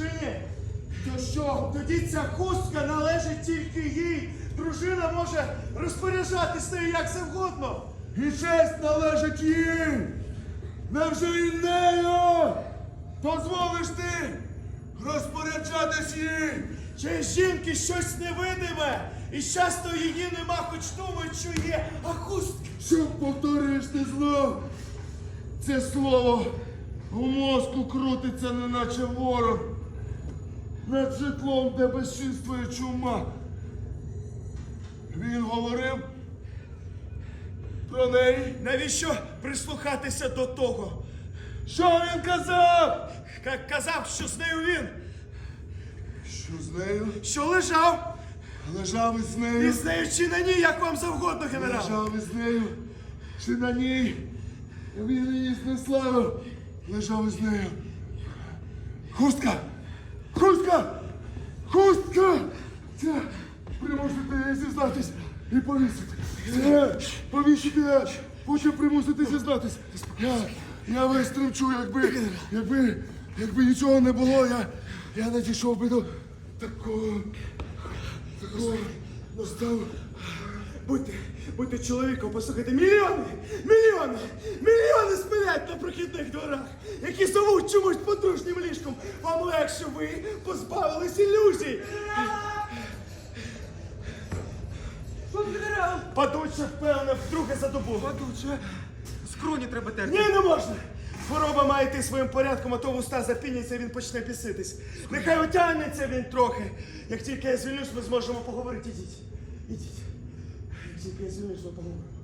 дружині, то що, тоді ця хустка належить тільки їй. Дружина може розпоряджатись нею як завгодно. І честь належить їй. Невже і нею дозволиш ти розпоряджатись їй? Чи жінки щось невидиме, і часто її нема, хоч думають, що є, а хустка. Що повториш ти знов? Це слово у мозку крутиться, неначе ворог. Над житлом, де безчинствує чума. Він говорив про неї. Навіщо прислухатися до того? Що він казав? Ка- Казав, що з нею він, Що з нею? що лежав, Лежав із нею. з нею чи на ній, як вам завгодно, генерал. Лежав із нею. Чи на ній? Він її знеславив. Лежав із нею. Хустка! Хустка! Хустка! Це примусити зізнатись і повісити. Це повісити, потім примусити зізнатись. Я, я весь тремчу, якби, якби, якби нічого не було, я, я не дійшов би до такого, такого стану. Будьте, будьте чоловіком, послухайте, мільйони, мільйони, мільйони спилять на прохідних дворах, які зовуть чомусь подружнім легше ви позбавились ілюзій. Генерал! Падуче, впевне, вдруге за добу. Падуче, скроні треба терти. Ні, не можна. Хвороба має йти своїм порядком, а то вуста запіняться, він почне піситись. Нехай отягнеться він трохи. Як тільки я звільнюсь, ми зможемо поговорити. Ідіть. Ідіть. Як тільки я звільнюсь, ми поговоримо.